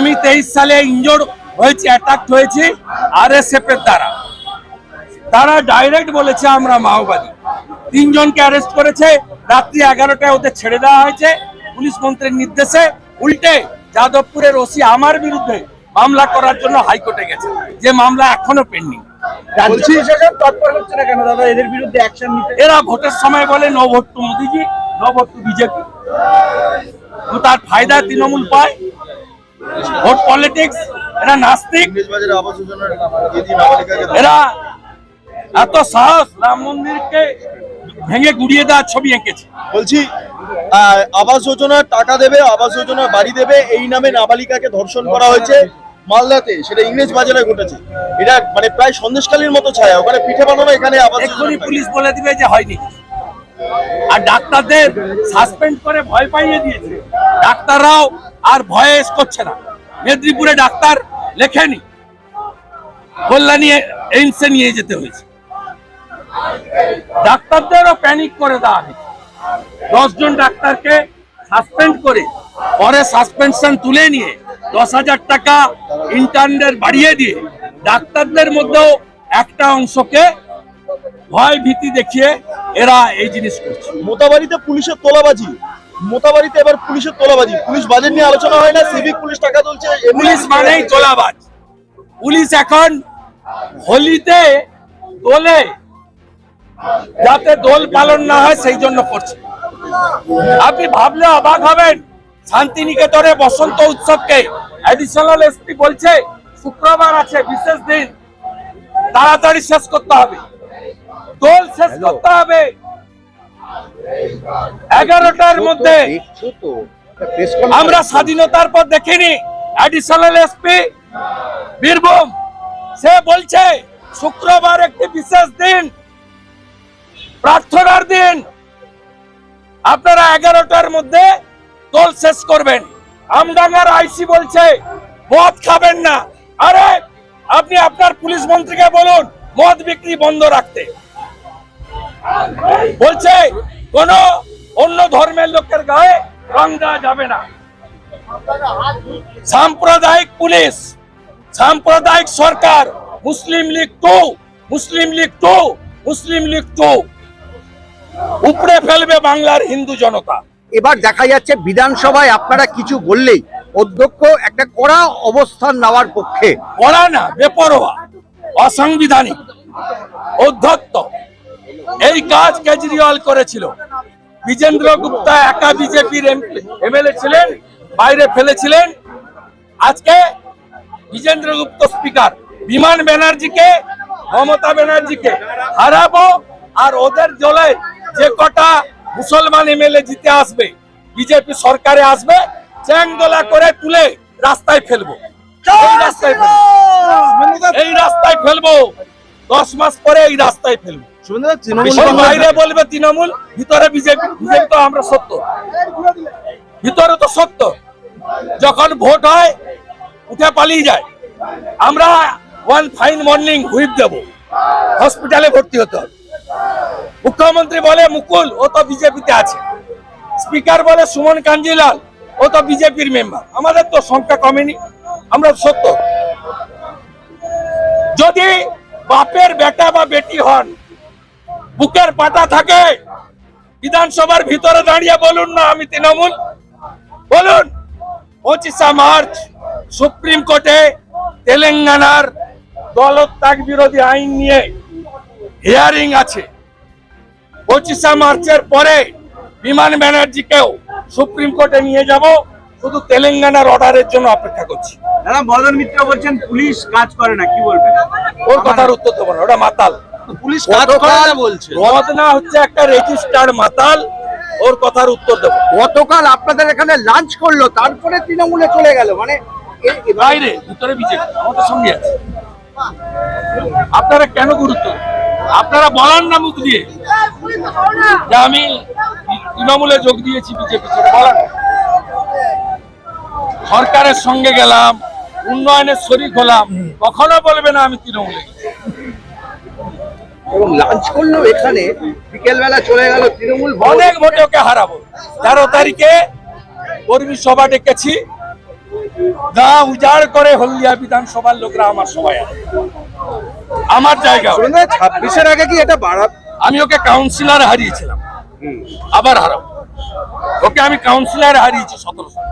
আমি তেইশ সালে ইনজোর্ড হয়েছি অ্যাটাক হয়েছি আর এস এর দ্বারা। তারা ডাইরেক্ট বলেছে আমরা মাওবাদী। তিনজনকে অ্যারেস্ট করেছে রাত্রি এগারোটায় ওদের ছেড়ে দেওয়া হয়েছে পুলিশ মন্ত্রীর নির্দেশে উল্টে যাদবপুরের ওসি আমার বিরুদ্ধে মামলা করার জন্য হাইকোর্টে গেছে। যে মামলা এখনও পেন্ডিং এরা ভোটের সময় বলে no vote to Modiji no vote to BJP তার ফায়দা তৃণমূল পায়। ভোট পলিটিক্স এরা নাস্তিক। এরা এত সাহস রাম মন্দিরকে ভেঙে গুড়িয়ে দেওয়ার ছবি এঁকেছে। বলছি আবাস যোজনার টাকা দেবে আবাস যোজনার বাড়ি দেবে এই নামে নাবালিকাকে ধর্ষণ করা হয়েছে মালদাতে। সেটা ইংরেজ বাজারে ঘটেছে। এটা মানে প্রায় সন্দেশকালীর মতো ছায়া। ওখানে পিঠে বানানো এখানে আবাস পুলিশ বলে দিবে যে হয়নি। আর ডাক্তারদের সাসপেন্ড করে ভয় পাইয়ে দিয়েছে। ডাক্তাররাও আর ভয়ে এস করছে না। মেদিনীপুরে ডাক্তার লেখেনি। কল্যাণী এইমসে নিয়ে যেতে হয়েছে। ডাক্তারদেরও প্যানিক করে দেওয়া হয়েছে। দশজন ডাক্তারকে সাসপেন্ড করে, পরে সাসপেনশন তুলে নিয়ে দশ হাজার টাকা ইন্টার্নদের বাড়িয়ে দিয়ে ডাক্তারদের মধ্যেও একটা অংশকে ভয় ভীতি দেখিয়ে এরা এই জিনিস করছে। মোতাবাড়িতে পুলিশের তোলাবাজি। মোতাবাড়িতে এবার পুলিশের তোলাবাজি। পুলিশ বাজেট নিয়ে আলোচনা হয় না সিভিক পুলিশ টাকা তুলছে পুলিশ মানেই তোলাবাজ। পুলিশ এখন হোলিতে দোলে যাতে দোল পালন না হয় সেই জন্য করছে। আপনি ভাবলে অবাক হবেন শান্তিনিকেতনে বসন্ত উৎসবকে অ্যাডিশনাল এসপি বলছে শুক্রবার আছে বিশেষ দিন। তাড়াতাড়ি শেষ করতে হবে। দোল শেষ করতে হবে। এগারোটার মধ্যে আমরা স্বাধীনতার পর দেখিনি। অ্যাডিশনাল এসপি বীরভূম সে বলছে শুক্রবার একটি বিশেষ দিন প্রার্থনার দিন। আপনারা এগারোটার মধ্যে দোল শেষ করবেন। আমডাঙ্গার আইসি বলছে মদ খাবেন না। আরে আপনি আপনার পুলিশ মন্ত্রীকে বলুন মদ বিক্রি বন্ধ রাখতে। বলছে কোন অন্য ধর্মের লোকের গায়ে রং দেওয়া যাবে না। সাম্প্রদায়িক পুলিশ সাম্প্রদায়িক সরকার Muslim League two Muslim League two Muslim League two. উপড়ে ফেলবে বাংলার হিন্দু জনতা। এবার দেখা যাচ্ছে বিধানসভায় আপনারা কিছু বললেই অধ্যক্ষ একটা কড়া অবস্থান নেওয়ার পক্ষে। কড়া না বেপরোয়া অসাংবিধানিক অধ্যত্ত এই কাজ কেজরিওয়াল করেছিল। বিজেন্দ্র গুপ্তা একা বিজেপির এমএলএ ছিলেন, বাইরে ফেলেছিলেন। আজকে বিজেন্দ্র গুপ্ত স্পিকার, বিমান ব্যানার্জিকে, মমতা ব্যানার্জিকে হারাবো আর ওদের জলে যে কটা মুসলমান এমএলএ জিতে আসবে, বিজেপি সরকারে আসবে, চ্যাংদোলা করে তুলে রাস্তায় ফেলব। এই রাস্তায় ফেলব। এই রাস্তায় ফেলব। দশ মাস পরে এই রাস্তায় ফেলব। বাইরে বলবে তৃণমূল ভিতরে বিজেপি বিজেপি তো আমরা সত্য। ভিতরে তো সত্য। যখন ভোট হয় উঠে পালিয়ে যায়। আমরা ওয়ান ফাইন মর্নিং হুইপ দেব। হসপিটালে ভর্তি হতে হবে। মুখ্যমন্ত্রী বলে মুকুল ও তো বিজেপিতে আছে। স্পিকার বলে সুমন কাঞ্জিলাল ও তো বিজেপির মেম্বার আমাদের তো সংখ্যা কমেনি। আমরা সত্য। যদি বাপের বেটা বা বেটি হন বুকের পাটা থাকে। বিধানসভার ভিতরে দাঁড়িয়ে বলুন না আমি তৃণমূল। বলুন পঁচিশা মার্চ সুপ্রিম কোর্টে তেলেঙ্গানার দলত্যাগ বিরোধী আইন নিয়ে হিয়ারিং আছে। পঁচিশা মার্চের পরে বিমান ব্যানার্জিকেও সুপ্রিম কোর্টে নিয়ে যাব। শুধু তেলেঙ্গানার অর্ডারের জন্য অপেক্ষা করছি। দাদা মদন মিত্র বলছেন পুলিশ কাজ করে না কি বলবেন? ওর কথার উত্তর দেবো না ওটা মাতাল। পুলিশ কাজ করে না বলছে। রদনা হচ্ছে একটা রেজিস্টার্ড মাতাল। ওর কথার উত্তর দেবো। গতকাল আপনাদের এখানে লাঞ্চ করল তারপরে তৃণমূলে চলে গেল। মানে বাইরে ভিতরে বিজেপি আমাদের সঙ্গে আছে। আপনারা কেন গুরুত্ব আপনারা বলান না মুখ দিয়ে। যে আমি তৃণমূলে যোগ দিয়েছি বিজেপি সরকারের সঙ্গে গেলাম উন্নয়নের শরিক হলাম কখনো বলবে না আমি তৃণমূলে গেছি। এবং লাঞ্চ করল এখানে বিকেল বেলা চলে গেল তৃণমূল অনেক ভোটে ওকে হারাবো। তেরো তারিখে কর্মী সভা ডেকেছি। গা উজাড় করে হলদিয়া বিধানসভার লোকরা আমার সবাই। আমার জায়গা ছাব্বিশের আগে কি এটা বাড়া আমি ওকে কাউন্সিলর হারিয়েছিলাম। আবার হারাবো। ওকে আমি কাউন্সিলর হারিয়েছি সতেরো সালে।